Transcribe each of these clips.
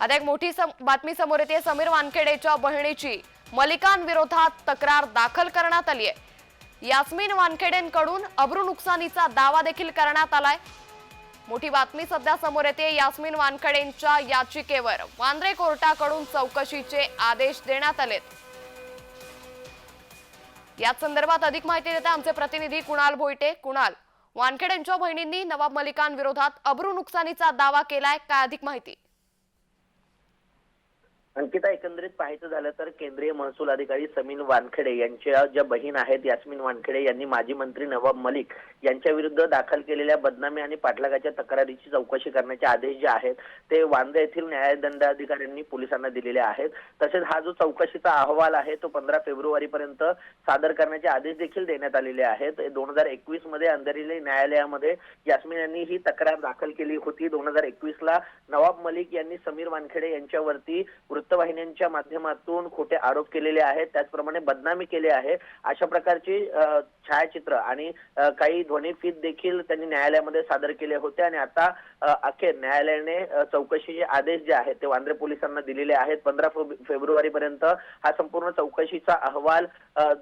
आता एक मोठी सम- बातमी समोर येते. समीर वानखेडेच्या बहिणीची मलिकांविरोधात तक्रार दाखल करण्यात आली आहे. यास्मिन वानखेडेंकडून अब्रू नुकसानीचा दावा देखील करण्यात आलाय. मोठी बातमी सध्या समोर येते. यास्मिन वानखेडेंच्या याचिकेवर वांद्रे कोर्टाकडून चौकशीचे आदेश देण्यात आलेत. याच संदर्भात अधिक माहिती देते आमचे प्रतिनिधी कुणाल भोईटे. कुणाल वानखेडेंच्या बहिणींनी नवाब मलिकांविरोधात अब्रू नुकसानीचा दावा केलाय काय अधिक माहिती? अंकिता एकंदरीत पाहायचं झालं तर केंद्रीय महसूल अधिकारी समीन वानखेडे यांच्या ज्या बहीण आहेत यास्मिन वानखेडे यांनी माजी मंत्री नवाब मलिक यांच्या विरुद्ध दाखल केलेल्या बदनामी आणि पाठलागाच्या तक्रारीची चौकशी करण्याचे आदेश जे आहेत ते वांदे येथील न्यायदंडाधिकाऱ्यांनी पोलिसांना दिलेले आहेत. तसेच हा जो चौकशीचा अहवाल आहे तो पंधरा फेब्रुवारी पर्यंत सादर करण्याचे आदेश देखील देण्यात आलेले आहेत. दोन हजार एकवीसमध्ये अंधेरी न्यायालयामध्ये यास्मिन यांनी ही तक्रार दाखल केली होती. दोन हजार एकवीस ला नवाब मलिक यांनी समीर वानखेडे यांच्यावरती वृत्तवाहिन्यांच्या माध्यमातून खोटे आरोप केलेले आहेत. त्याचप्रमाणे बदनामी केली आहे. अशा प्रकारची छायाचित्र आणि काही ध्वनीफीत देखील त्यांनी न्यायालयामध्ये सादर केले होते आणि आता अखेर न्यायालयाने चौकशीचे आदेश जे आहेत ते वांद्रे पोलिसांना दिलेले आहेत. पंधरा फेब्रुवारी पर्यंत हा संपूर्ण चौकशीचा अहवाल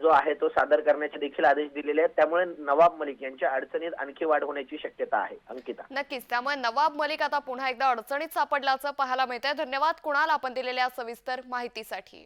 जो आहे तो सादर करण्याचे देखील आदेश दिलेले आहेत. त्यामुळे नवाब मलिक यांच्या अडचणीत आणखी वाढ होण्याची शक्यता आहे. अंकिता. नक्कीच. त्यामुळे नवाब मलिक आता पुन्हा एकदा अडचणीत सापडल्याचं पाहायला मिळतंय. धन्यवाद. कुणाल आपण दिलेल्या सविस्तर माहितीसाठी.